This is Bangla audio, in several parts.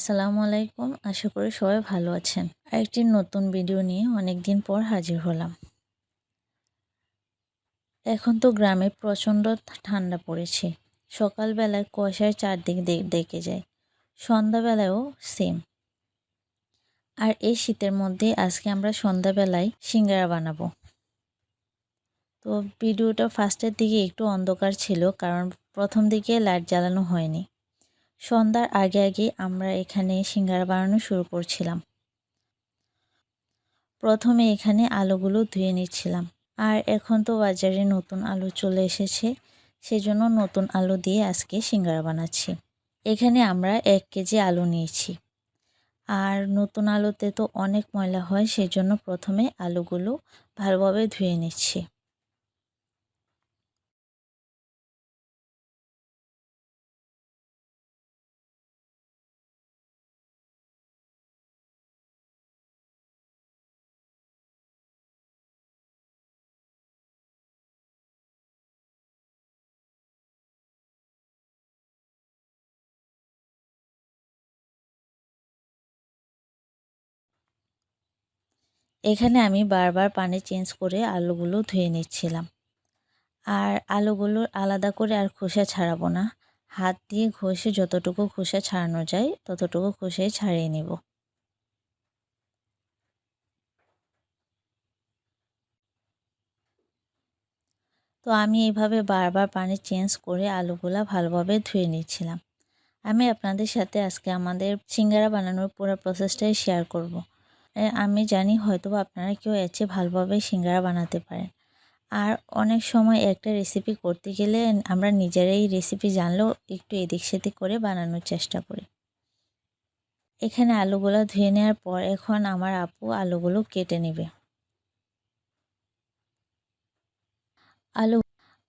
আসসালামু আলাইকুম। আশা করি সবাই ভালো আছেন। একটি নতুন ভিডিও নিয়ে অনেক দিন পর হাজির হলাম। এখন তো গ্রামে প্রচণ্ড ঠান্ডা পড়েছে। সকালবেলায় কুয়াশার চারদিক দেখে যায়। সন্ধ্যাবেলায়ও সেম আর এই শীতের মধ্যে আজকে আমরা সন্ধ্যাবেলায় সিঙ্গারা বানাবো। তো ভিডিওটা ফার্স্টের দিকে একটু অন্ধকার ছিল, কারণ প্রথম দিকে লাইট জ্বালানো হয়নি। সন্ধ্যার আগে আগে আমরা এখানে সিঙ্গারা বানানো শুরু করছিলাম। প্রথমে এখানে আলুগুলো ধুয়ে নিচ্ছিলাম। আর এখন তো বাজারে নতুন আলু চলে এসেছে, সেজন্য নতুন আলু দিয়ে আজকে সিঙ্গারা বানাচ্ছি। এখানে আমরা এক কেজি আলু নিয়েছি। আর নতুন আলুতে তো অনেক ময়লা হয়, সেজন্য প্রথমে আলুগুলো ভালোভাবে ধুয়ে নিচ্ছি। এখানে আমি বারবার পানি চেঞ্জ করে আলুগুলো ধুয়ে নিচ্ছিলাম। আর আলুগুলো আলাদা করে আর খোসা ছাড়াবো না। হাত দিয়ে ঘষে যতটুকু খোসা ছাড়ানো যায়, ততটুকু খোসাই ছাড়িয়ে নেব। তো আমি এইভাবে বারবার পানি চেঞ্জ করে আলুগুলা ভালোভাবে ধুয়ে নিচ্ছিলাম। আমি আপনাদের সাথে আজকে আমাদের সিঙ্গারা বানানোর পুরো প্রসেসটাই শেয়ার করব। আমি জানি হয়তো আপনারা কেউ এর চেয়ে ভালোভাবে সিঙ্গারা বানাতে পারেন। আর অনেক সময় একটা রেসিপি করতে গেলে আমরা নিজেরাই রেসিপি জানলেও একটু এদিক সেদিক করে বানানোর চেষ্টা করি। এখানে আলুগুলো ধুয়ে নেওয়ার পর এখন আমার আপু আলুগুলো কেটে নেবে। আলু,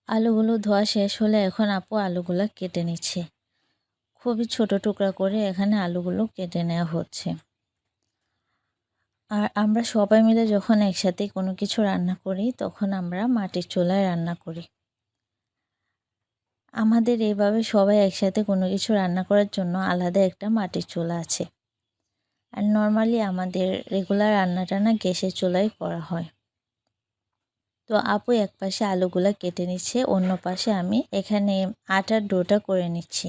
আলুগুলো ধোয়া শেষ হলে এখন আপু আলুগুলো কেটে নিচ্ছে। খুবই ছোট টুকরা করে এখানে আলুগুলো কেটে নেওয়া হচ্ছে। আর আমরা সবাই মিলে যখন একসাথে কোনো কিছু রান্না করি, তখন আমরা মাটির চুলায় রান্না করি। আমাদের এভাবে সবাই একসাথে কোনো কিছু রান্না করার জন্য আলাদা একটা মাটির চুলা আছে। আর নর্মালি আমাদের রেগুলার রান্না না গ্যাসের চুলায় করা হয়। তো আপু এক পাশে আলুগুলা কেটে নিচ্ছে, অন্য পাশে আমি এখানে আটার ডোটা করে নিচ্ছি।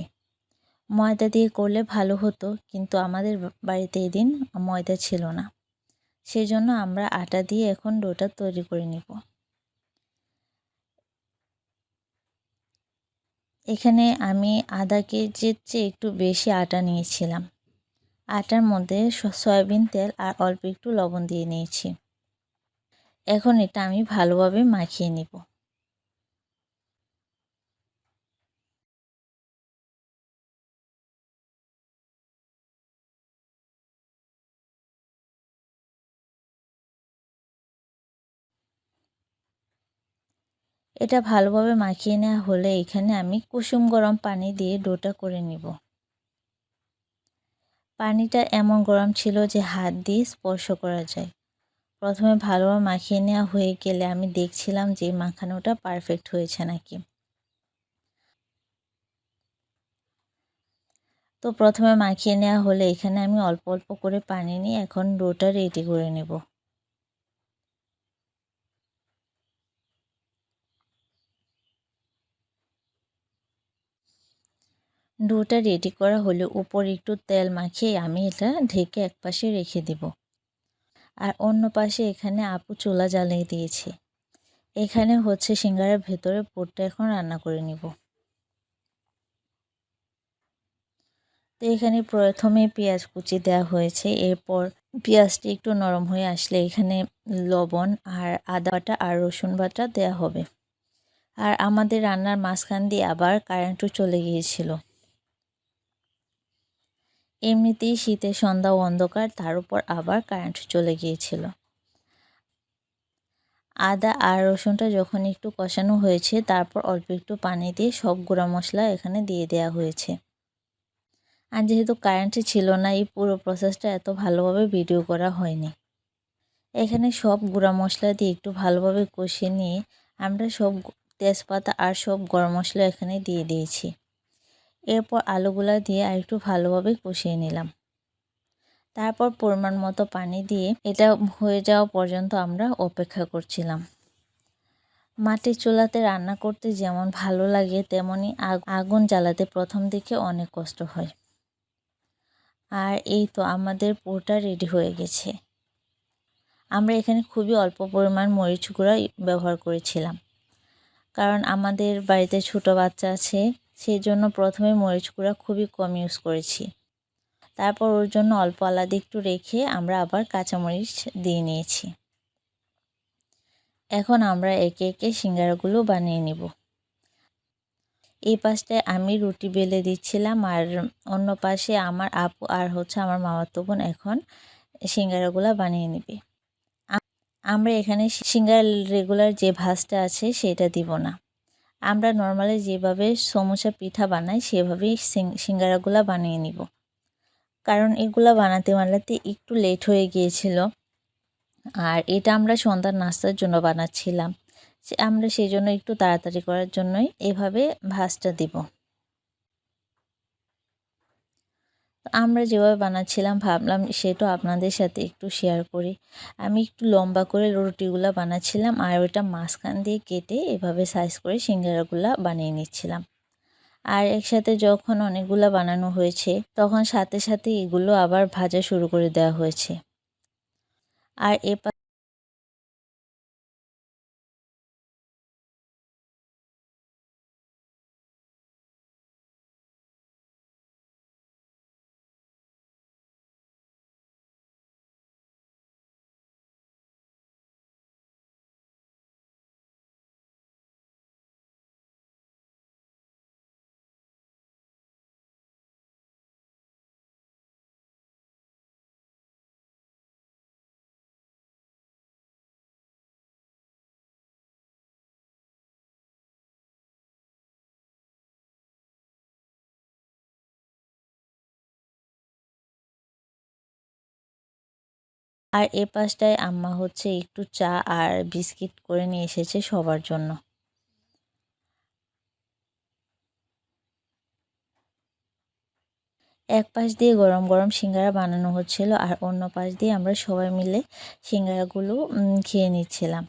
ময়দা দিয়ে করলে ভালো হতো, কিন্তু আমাদের বাড়িতে এদিন ময়দা ছিল না। সেই জন্য আমরা আটা দিয়ে এখন ডোটা তৈরি করে নিব। এখানে আমি আধা কেজির চেয়ে একটু বেশি আটা নিয়েছিলাম। আটার মধ্যে সয়াবিন তেল আর অল্প একটু লবণ দিয়ে নিয়েছি। এখন এটা আমি ভালোভাবে মাখিয়ে নিব। এটা ভালোভাবে মাখিয়ে নেওয়া হলে এখানে আমি কুসুম গরম পানি দিয়ে ডোটা করে নিব। পানিটা এমন গরম ছিল যে হাত দিয়ে স্পর্শ করা যায়। প্রথমে ভালোভাবে মাখিয়ে নেওয়া হয়ে গেলে আমি দেখছিলাম যে মাখানোটা পারফেক্ট হয়েছে নাকি। তো প্রথমে মাখিয়ে নেওয়া হলে এখানে আমি অল্প অল্প করে পানি নিয়ে এখন ডোটা রেডি করে নেব। ডোটা রেডি করা হলে উপর একটু তেল মাখিয়ে আমি এটা ঢেকে এক পাশে রেখে দেব। আর অন্য পাশে এখানে আপু চুলা জ্বালিয়ে দিয়েছে। এখানে হচ্ছে সিঙ্গারের ভেতরে পোটটা এখন রান্না করে নিব। তো এখানে প্রথমে পেঁয়াজ কুচি দেওয়া হয়েছে। এরপর পেঁয়াজটি একটু নরম হয়ে আসলে এখানে লবণ আর আদা বাটা আর রসুন বাটা দেওয়া হবে। আর আমাদের রান্নার মাঝখান দিয়ে আবার কারেন্টও চলে গিয়েছিল। এমনিতেই শীতের সন্ধ্যা অন্ধকার, তার উপর আবার কারেন্ট চলে গিয়েছিল। আদা আর রসুনটা যখন একটু কষানো হয়েছে, তারপর অল্প একটু পানি দিয়ে সব গুঁড়া মশলা এখানে দিয়ে দেওয়া হয়েছে। আর যেহেতু কারেন্ট ছিল না, এই পুরো প্রসেসটা এত ভালোভাবে ভিডিও করা হয়নি। এখানে সব গুঁড়া মশলা দিয়ে একটু ভালোভাবে কষিয়ে নিয়ে আমরা সব তেজপাতা আর সব গরম মশলা এখানে দিয়ে দিয়েছি। এরপর আলুগুলা দিয়ে আর একটু ভালোভাবে কষিয়ে নিলাম। তারপর পরিমাণ মতো পানি দিয়ে এটা হয়ে যাওয়া পর্যন্ত আমরা অপেক্ষা করছিলাম। মাটির চুলাতে রান্না করতে যেমন ভালো লাগে তেমনই আগুন জ্বালাতে প্রথম দিকে অনেক কষ্ট হয়। আর এই তো আমাদের পোটা রেডি হয়ে গেছে। আমরা এখানে খুবই অল্প পরিমাণ মরিচ গুঁড়া ব্যবহার করেছিলাম। কারণ আমাদের বাড়িতে ছোট বাচ্চা আছে সেই জন্য প্রথমে মরিচ গুঁড়া খুবই কম ইউজ করেছি। তারপর ওর জন্য অল্প আলাদা একটু রেখে আমরা আবার কাঁচামরিচ দিয়ে নিয়েছি। এখন আমরা একে একে সিঙ্গারাগুলো বানিয়ে নিব। এই পাশটায় আমি রুটি বেলে দিচ্ছিলাম আর অন্য পাশে আমার আপু আর হচ্ছে আমার মামাতো বোন এখন সিঙ্গারাগুলো বানিয়ে নেবে। আমরা এখানে সিঙ্গার রেগুলার যে ভাজটা আছে সেটা দিব না। আমরা নর্মালি যেভাবে সমোসা পিঠা বানাই, সেভাবেই সিঙ্গারাগুলো বানিয়ে নিব। কারণ এগুলো বানাতে বানাতে একটু লেট হয়ে গিয়েছিল। আর এটা আমরা সন্ধ্যার নাস্তার জন্য বানাচ্ছিলাম। আমরা সেই জন্য একটু তাড়াতাড়ি করার জন্যই এভাবে ভাজটা দিব। আমরা যেভাবে বানাচ্ছিলাম, ভাবলাম সেটা আপনাদের সাথে একটু শেয়ার করি। আমি একটু লম্বা করে রুটিগুলো বানাচ্ছিলাম আর ওইটা মাঝখান দিয়ে কেটে এভাবে সাইজ করে সিঙ্গারাগুলো বানিয়ে নিচ্ছিলাম। আর একসাথে যখন অনেকগুলো বানানো হয়েছে, তখন সাথে সাথে এগুলো আবার ভাজা শুরু করে দেওয়া হয়েছে। আর এ আর এ পাশটায় আম্মা হচ্ছে একটু চা আর বিস্কিট করে নিয়ে এসেছে সবার জন্য। এক পাশ দিয়ে গরম গরম সিঙ্গারা বানানো হচ্ছিল আর অন্য পাশ দিয়ে আমরা সবাই মিলে সিঙ্গারাগুলো খেয়ে নিচ্ছিলাম।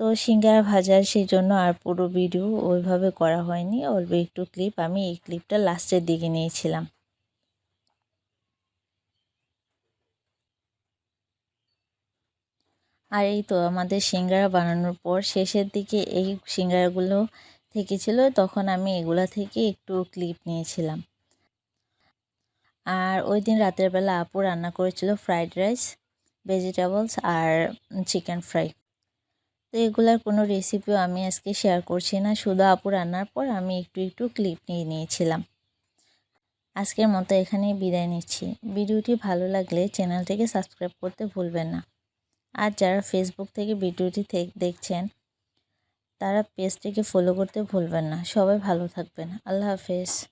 তো সিঙ্গারা ভাজার সেই জন্য আর পুরো ভিডিও ওইভাবে করা হয়নি। অল্প একটু ক্লিপ আমি এই ক্লিপটা লাস্টের দিকে নিয়েছিলাম। আর এই তো আমাদের সিঙ্গারা বানানোর পর শেষের দিকে এই সিঙ্গারাগুলো থেকেছিল, তখন আমি এগুলা থেকে একটু ক্লিপ নিয়েছিলাম। আর ওই দিন রাতের বেলা আপু রান্না করেছিল ফ্রাইড রাইস, ভেজিটেবলস আর চিকেন ফ্রাই। তো এগুলার কোনো রেসিপিও আমি আজকে শেয়ার করছি না, শুধু আপু রান্নার পর আমি একটু একটু ক্লিপ নিয়ে নিয়েছিলাম। আজকের মতো এখানেই বিদায় নিচ্ছি। ভিডিওটি ভালো লাগলে চ্যানেলটিকে সাবস্ক্রাইব করতে ভুলবেন না। আর যারা ফেসবুক থেকে ভিডিওটি দেখছেন, তারা পেজটিকে ফলো করতে ভুলবেন না। সবাই ভালো থাকবেন। আল্লাহ হাফেজ।